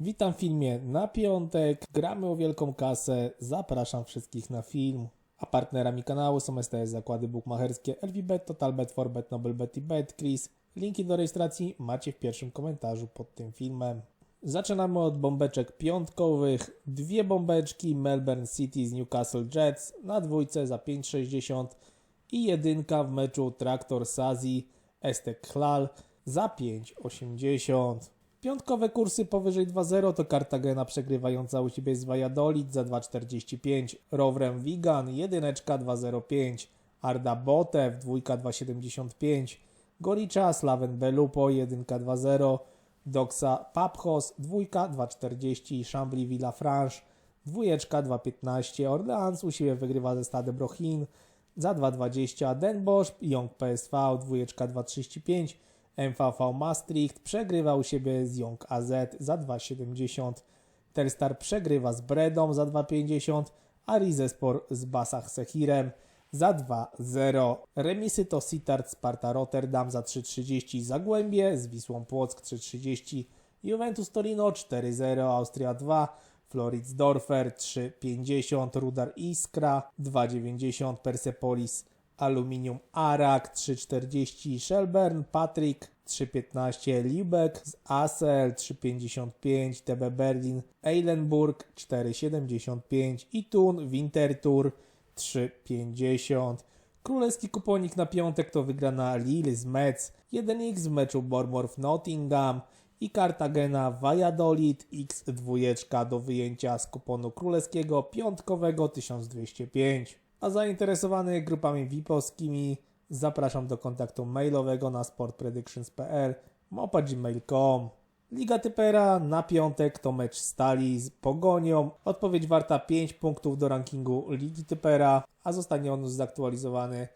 Witam w filmie na piątek. Gramy o wielką kasę. Zapraszam wszystkich na film. A partnerami kanału są STS Zakłady Bukmacherskie, LVBet, TotalBet, Forbet, NobleBet i BetCris. Linki do rejestracji macie w pierwszym komentarzu pod tym filmem. Zaczynamy od bombeczek piątkowych. Dwie bombeczki Melbourne City z Newcastle Jets na dwójce za 5,60 i jedynka w meczu Traktor Sazi Estek Hlal za 5,80. Piątkowe kursy powyżej 2,0 to Cartagena przegrywająca u siebie z Valladolid za 2,45, Rovrem Wigan jedyneczka 2,05, Arda Botev dwójka 2,75, Gorica Slaven Belupo jedynka 2,0, Doxa Papchos dwójka 2,40, Chambly Villafranche dwójeczka 2,15, Orleans u siebie wygrywa ze Stade Brochin za 2,20, Den Bosch Young PSV dwójeczka 2,35, MVV Maastricht przegrywa u siebie z Young AZ za 2,70. Telstar przegrywa z Bredą za 2,50, a Rizespor z Basach Sechirem za 2,0. Remisy to Sittard Sparta Rotterdam za 3,30, Zagłębie z Wisłą Płock 3,30, Juventus Torino 4,0, Austria 2, Floridsdorfer 3,50, Rudar Iskra 2,90, Persepolis Aluminium Arak 3,40, Shelburne Patrick 3,15, Lübeck z Asel 3,55, TB Berlin Eilenburg 4,75 i Thun Winterthur 3,50. Królewski kuponik na piątek to wygrana Lille z Metz, 1x w meczu Bournemouth Nottingham i Cartagena Valladolid X2 do wyjęcia z kuponu królewskiego piątkowego 1205. A zainteresowany grupami VIP-owskimi zapraszam do kontaktu mailowego na sportpredictions.pl mopagmail.com Liga Typera na piątek to mecz Stali z Pogonią. Odpowiedź warta 5 punktów do rankingu Ligi Typera, a zostanie on zaktualizowany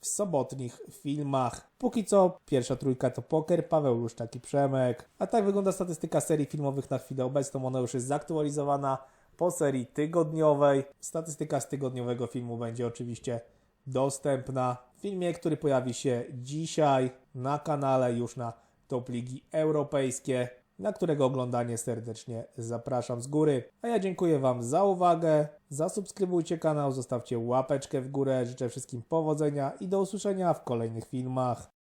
w sobotnich filmach. Póki co pierwsza trójka to Poker, Paweł Luszczak i Przemek. A tak wygląda statystyka serii filmowych na chwilę obecną. Ona już jest zaktualizowana po serii tygodniowej. Statystyka z tygodniowego filmu będzie oczywiście dostępna w filmie, który pojawi się dzisiaj na kanale już na Top Ligi Europejskie, na którego oglądanie serdecznie zapraszam z góry. A ja dziękuję Wam za uwagę, zasubskrybujcie kanał, zostawcie łapeczkę w górę, życzę wszystkim powodzenia i do usłyszenia w kolejnych filmach.